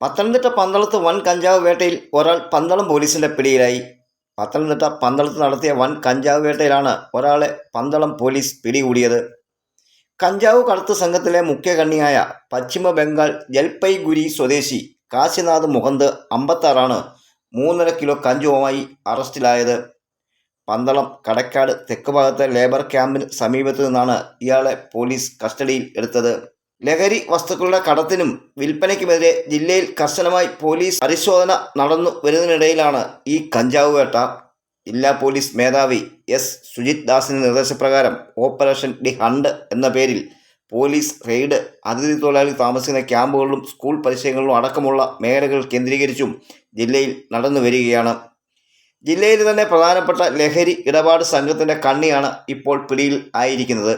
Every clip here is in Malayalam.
പത്തനംതിട്ട പന്തളത്ത് വൻ കഞ്ചാവ് വേട്ടയിൽ ഒരാൾ പന്തളം പോലീസിന്റെ പിടിയിലായി. പത്തനംതിട്ട പന്തളത്ത് നടത്തിയ വൻ കഞ്ചാവ് വേട്ടയിലാണ് ഒരാളെ പന്തളം പോലീസ് പിടികൂടിയത്. കഞ്ചാവ് കടത്ത് സംഘത്തിലെ മുഖ്യ കണ്ണിയായ പശ്ചിമ ബംഗാൾ ജൽപൈഗുരി സ്വദേശി കാശിനാഥ് മുഹന്ത് അമ്പത്താറാണ് മൂന്നര കിലോ കഞ്ചുവുമായി അറസ്റ്റിലായത്. പന്തളം കടക്കാട് തെക്ക് ഭാഗത്തെ ലേബർ ക്യാമ്പിന് സമീപത്തു നിന്നാണ് ഇയാളെ പോലീസ് കസ്റ്റഡിയിൽ എടുത്തത്. ലഹരി വസ്തുക്കളുടെ കടത്തിനും വിൽപ്പനയ്ക്കുമെതിരെ ജില്ലയിൽ കർശനമായി പോലീസ് പരിശോധന നടന്നു വരുന്നതിനിടയിലാണ് ഈ കഞ്ചാവ് വേട്ട. ജില്ലാ പോലീസ് മേധാവി എസ്. സുജിത് ദാസിന്റെ നിർദ്ദേശപ്രകാരം ഓപ്പറേഷൻ ഡി ഹണ്ട് എന്ന പേരിൽ പോലീസ് റെയ്ഡ് അതിഥി തൊഴിലാളി താമസിക്കുന്ന ക്യാമ്പുകളിലും സ്കൂൾ പരിസരങ്ങളിലും അടക്കമുള്ള മേഖലകൾ കേന്ദ്രീകരിച്ചും ജില്ലയിൽ നടന്നു വരികയാണ്. ജില്ലയിൽ തന്നെ പ്രധാനപ്പെട്ട ലഹരി ഇടപാട് സംഘത്തിന്റെ കണ്ണിയാണ് ഇപ്പോൾ പിടിയിൽ ആയിരിക്കുന്നത്.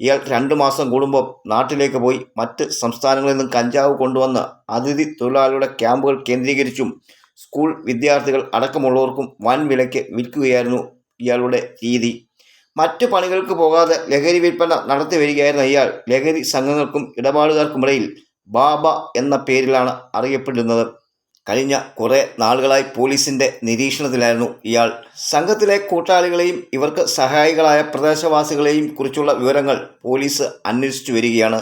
ഇയാൾ രണ്ടു മാസം കൂടുമ്പോൾ നാട്ടിലേക്ക് പോയി മറ്റ് സംസ്ഥാനങ്ങളിൽ നിന്നും കഞ്ചാവ് കൊണ്ടുവന്ന് അതിഥി തൊഴിലാളിയുടെ ക്യാമ്പുകൾ കേന്ദ്രീകരിച്ചും സ്കൂൾ വിദ്യാർത്ഥികൾ അടക്കമുള്ളവർക്കും വൻ വിലയ്ക്ക് വിൽക്കുകയായിരുന്നു ഇയാളുടെ രീതി. മറ്റു പണികൾക്ക് പോകാതെ ലഹരി വിൽപ്പന നടത്തി വരികയായിരുന്ന ഇയാൾ ലഹരി സംഘങ്ങൾക്കും ഇടപാടുകാർക്കുമിടയിൽ ബാബ എന്ന പേരിലാണ് അറിയപ്പെടുന്നത്. കഴിഞ്ഞ കുറേ നാളുകളായി പോലീസിന്റെ നിരീക്ഷണത്തിലായിരുന്നു ഇയാൾ. സംഘത്തിലെ കൂട്ടാളികളെയും ഇവർക്ക് സഹായികളായ പ്രദേശവാസികളെയും കുറിച്ചുള്ള വിവരങ്ങൾ പോലീസ് അന്വേഷിച്ചു വരികയാണ്.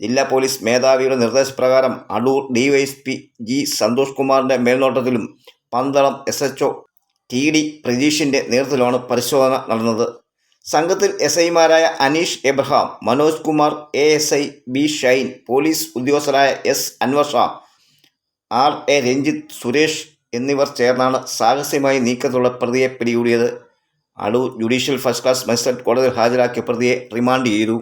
ജില്ലാ പോലീസ് മേധാവിയുടെ നിർദ്ദേശപ്രകാരം അടൂർ ഡിവൈഎസ്പി ജി സന്തോഷ് കുമാറിന്റെ മേൽനോട്ടത്തിലും Pandalam S H O T D പ്രതീഷിന്റെ നേതൃത്വത്തിലാണ് പരിശോധന നടന്നത്. സംഘത്തിൽ എസ് ഐമാരായ Aneesh Abraham Manoj Kumar A S I B Shine police ഉദ്യോഗസ്ഥരായ S Anwar Shah R A Ranjith Suresh എന്നിവർ ചേർന്നാണ് സാഹസ്യമായി നീക്കത്തുള്ള പ്രതിയെ പിടികൂടിയത്. Adoor judicial first class magistrate കോടതിയിൽ ഹാജരാക്കിയ പ്രതിയെ റിമാൻഡ് ചെയ്തു.